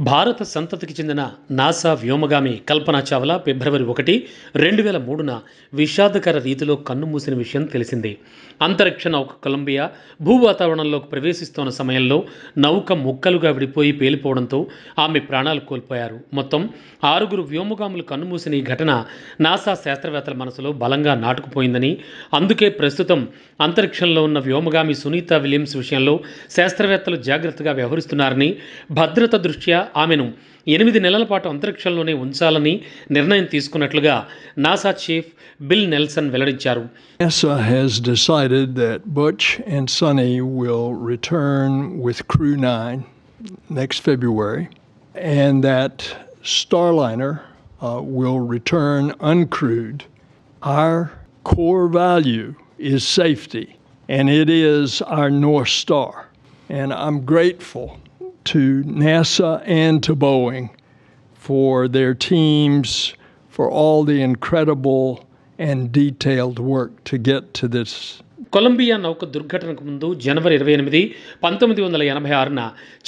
భారత సంతతికి చెందిన నాసా వ్యోమగామి కల్పనా చావ్లా ఫిబ్రవరి ఒకటి రెండు వేల మూడున విషాదకర రీతిలో కన్నుమూసిన విషయం తెలిసిందే. అంతరిక్ష నౌక కొలంబియా భూ వాతావరణంలోకి ప్రవేశిస్తున్న సమయంలో నౌక ముక్కలుగా విడిపోయి పేలిపోవడంతో ఆమె ప్రాణాలు కోల్పోయారు. మొత్తం ఆరుగురు వ్యోమగాములు కన్నుమూసిన ఈ ఘటన నాసా శాస్త్రవేత్తల మనసులో బలంగా నాటుకుపోయిందని అందుకే ప్రస్తుతం అంతరిక్షంలో ఉన్న వ్యోమగామి సునీత విలియమ్స్ విషయంలో శాస్త్రవేత్తలు జాగ్రత్తగా వ్యవహరిస్తున్నారని భద్రత దృష్ట్యా ఆమెను ఎనిమిది నెలల పాటు అంతరిక్షంలోనే ఉంచాలని నిర్ణయం తీసుకున్నట్లుగా నాసా చీఫ్ బిల్ నెల్సన్ వెల్లడించారు NASA has decided that Butch and Sonny will return with Crew 9 next February, and that Starliner uh, will return uncrewed. Our core value is safety, and it is our North Star. And I'm grateful to NASA and to Boeing for their teams, for all the incredible and detailed work to get to this Columbia నౌక దుర్ఘటనకు ముందు జనవరి ఇరవై ఎనిమిది పంతొమ్మిది వందల ఎనభై ఆరున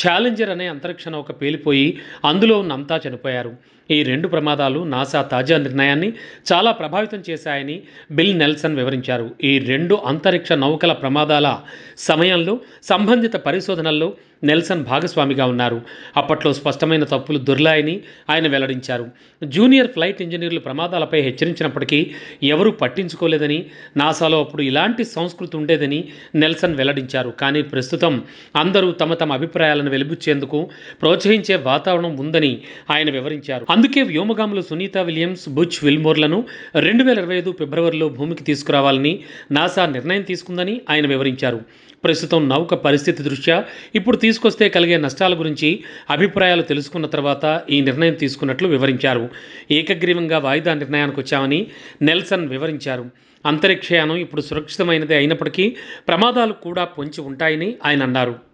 challenger అనే అంతరిక్ష నౌక పేలిపోయి అందులో ఉన్న అంతా చనిపోయారు ఈ రెండు ప్రమాదాలు నాసా తాజా నిర్ణయాన్ని చాలా ప్రభావితం చేశాయని బిల్ నెల్సన్ వివరించారు. ఈ రెండు అంతరిక్ష నౌకల ప్రమాదాల సమయంలో సంబంధిత పరిశోధనల్లో నెల్సన్ భాగస్వామిగా ఉన్నారు. అప్పట్లో స్పష్టమైన తప్పులు దొర్లాయని ఆయన వెల్లడించారు. జూనియర్ ఫ్లైట్ ఇంజనీర్లు ప్రమాదాలపై హెచ్చరించినప్పటికీ ఎవరూ పట్టించుకోలేదని నాసాలో అప్పుడు ఇలాంటి సంస్కృతి ఉండేదని నెల్సన్ వెల్లడించారు. కానీ ప్రస్తుతం అందరూ తమ తమ అభిప్రాయాలను వెలిబుచ్చేందుకు ప్రోత్సహించే వాతావరణం ఉందని ఆయన వివరించారు. అందుకే వ్యోమగాములు సునీత విలియమ్స్ బుచ్ విల్మోర్లను రెండు వేల ఇరవై ఐదు ఫిబ్రవరిలో భూమికి తీసుకురావాలని నాసా నిర్ణయం తీసుకుందని ఆయన వివరించారు. ప్రస్తుతం నౌక పరిస్థితి దృష్ట్యా ఇప్పుడు తీసుకొస్తే కలిగే నష్టాల గురించి అభిప్రాయాలు తెలుసుకున్న తర్వాత ఈ నిర్ణయం తీసుకున్నట్లు వివరించారు. ఏకగ్రీవంగా వాయిదా నిర్ణయానికి వచ్చామని నెల్సన్ వివరించారు. అంతరిక్షయానం ఇప్పుడు సురక్షితమైనదే అయినప్పటికీ ప్రమాదాలు కూడా పొంచి ఉంటాయని ఆయన అన్నారు.